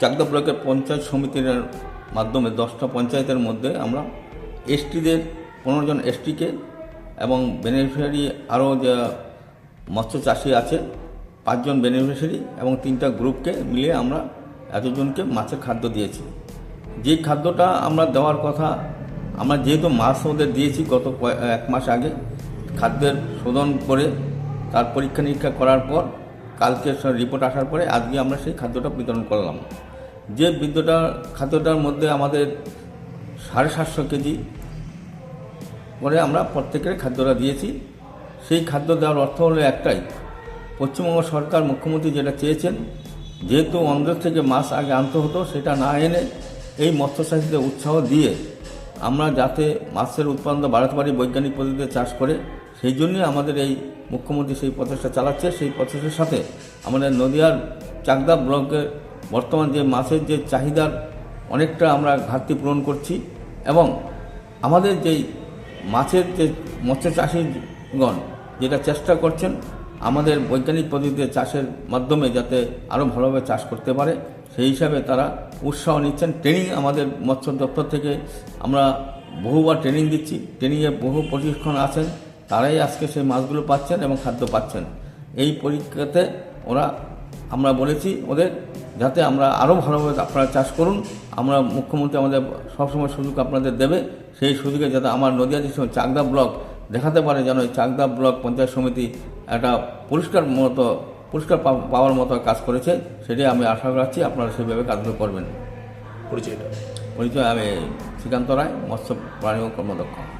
চাকদা ব্লকের পঞ্চায়েত সমিতির মাধ্যমে দশটা পঞ্চায়েতের মধ্যে আমরা এসটিদের পনেরো জন এসটিকে এবং বেনিফিশিয়ারি আরও যে মৎস্য চাষি আছে, পাঁচজন বেনিফিশিয়ারি এবং তিনটা গ্রুপকে মিলিয়ে আমরা এতজনকে মাছের খাদ্য দিয়েছি। যে খাদ্যটা আমরা দেওয়ার কথা, আমরা যেহেতু মাছ ওদের দিয়েছি গত এক মাস আগে, খাদ্যের শোধন করে তার পরীক্ষা নিরীক্ষা করার পর কালকে রিপোর্ট আসার পরে আজকে আমরা সেই খাদ্যটা বিতরণ করলাম। যে বিদ্যুটা খাদ্যটার মধ্যে আমাদের সাড়ে সাতশো কেজি করে আমরা প্রত্যেকের খাদ্যটা দিয়েছি। সেই খাদ্য দেওয়ার অর্থ হলো একটাই, পশ্চিমবঙ্গ সরকার, মুখ্যমন্ত্রী যেটা চেয়েছেন, যেহেতু অন্ধ্র থেকে মাছ আগে আনতে হতো, সেটা না এনে এই মৎস্যচাষীদের উৎসাহ দিয়ে আমরা যাতে মাছের উৎপাদন বাড়াতে পারি, বৈজ্ঞানিক পদ্ধতিতে চাষ করে, সেই জন্যই আমাদের এই মুখ্যমন্ত্রী সেই প্রচেষ্টা চালাচ্ছে। সেই প্রচেষ্টার সাথে আমাদের নদিয়ার চাকদা ব্লকের বর্তমান যে মাছের যে চাহিদার অনেকটা আমরা ঘাটতি পূরণ করছি এবং আমাদের যেই মাছের যে মৎস্য চাষিগণ যেটা চেষ্টা করছেন, আমাদের বৈজ্ঞানিক পদ্ধতিতে চাষের মাধ্যমে যাতে আরও ভালোভাবে চাষ করতে পারে, সেই হিসাবে তারা উৎসাহ নিচ্ছেন। ট্রেনিং আমাদের মৎস্য দপ্তর থেকে আমরা বহুবার ট্রেনিং দিচ্ছি। ট্রেনিংয়ে বহু প্রশিক্ষণ আছেন। তারাই আজকে সেই মাছগুলো পাচ্ছেন এবং খাদ্য পাচ্ছেন। এই পরীক্ষাতে ওরা, আমরা বলেছি ওদের যাতে আমরা আরও ভালোভাবে আপনারা চাষ করুন। আমরা মুখ্যমন্ত্রী আমাদের সবসময় সুযোগ আপনাদের দেবে। সেই সুযোগে যাতে আমার নদিয়া ডিস্ট্রিক্ট চাকদা ব্লক দেখাতে পারে যেন এই চাকদা ব্লক পঞ্চায়েত সমিতি একটা পরিষ্কার মতো পরিষ্কার পা- পাওয়ার মতো কাজ করেছে সেটাই আমি আশা রাখছি আপনারা সেভাবে কাজগুলো করবেন। পরিচয়টা পরিচয় আমি শ্রীকান্ত রায় মৎস্য প্রাণী ও কর্মদক্ষ।